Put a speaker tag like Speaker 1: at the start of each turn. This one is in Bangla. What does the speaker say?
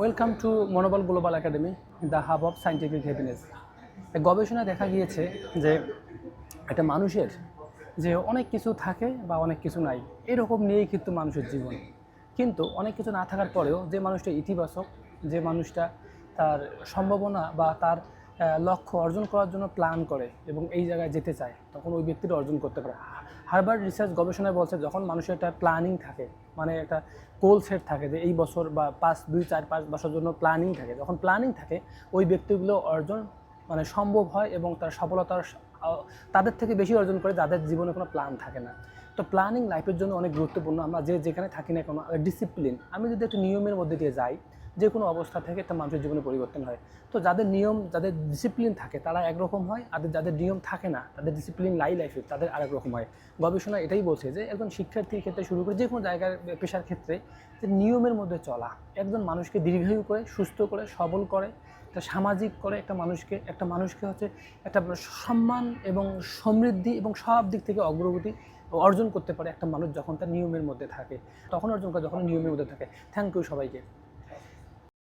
Speaker 1: Welcome to Monobol global academy the hub of scientific happiness গবেষণায় দেখা গিয়েছে যে একটা মানুষের যে অনেক কিছু থাকে বা অনেক কিছু নাই, এরকম নিয়েই কিন্তু মানুষের জীবন। কিন্তু অনেক কিছু না থাকার পরেও যে মানুষটা ইতিবাচক, যে মানুষটা তার সম্ভাবনা বা তার লক্ষ্য অর্জন করার জন্য প্ল্যান করে এবং এই জায়গায় যেতে চায়, তখন ওই ব্যক্তিটা অর্জন করতে পারে। হার্বার্ড রিসার্চ গবেষণায় বলছে, যখন মানুষের একটা প্ল্যানিং থাকে মানে একটা গোল সেট থাকে যে এই বছর বা পাঁচ, দুই, চার, পাঁচ বছর জন্য প্ল্যানিং থাকে, যখন প্ল্যানিং থাকে, ওই ব্যক্তিগুলো অর্জন মানে সম্ভব হয় এবং তার সফলতার তাদের থেকে বেশি অর্জন করে যাদের জীবনে কোনো প্ল্যান থাকে না। তো প্ল্যানিং লাইফের জন্য অনেক গুরুত্বপূর্ণ। আমরা যে যেখানে থাকি না কোনো ডিসিপ্লিন আমি যদি একটা নিয়মের মধ্যে দিয়ে যাই যে কোনো অবস্থা থেকে একটা মানুষের জীবনে পরিবর্তন হয়। তো যাদের নিয়ম, যাদের ডিসিপ্লিন থাকে, তারা একরকম হয়, আর যাদের নিয়ম থাকে না, তাদের ডিসিপ্লিন লাই লাইফে তাদের আরেক রকম হয়। গবেষণা এটাই বলছে যে, একজন শিক্ষার্থীর ক্ষেত্রে শুরু করে যে কোনো জায়গার পেশার ক্ষেত্রে যে নিয়মের মধ্যে চলা, একজন মানুষকে দীর্ঘায়ু করে, সুস্থ করে, সবল করে, একটা সামাজিক করে একটা মানুষকে একটা মানুষকে হচ্ছে একটা সম্মান এবং সমৃদ্ধি এবং সব দিক থেকে অগ্রগতি অর্জন করতে পারে একটা মানুষ যখন তার নিয়মের মধ্যে থাকে। তখন অর্জন করে, যখন নিয়মের মধ্যে থাকে। থ্যাংক ইউ সবাইকে।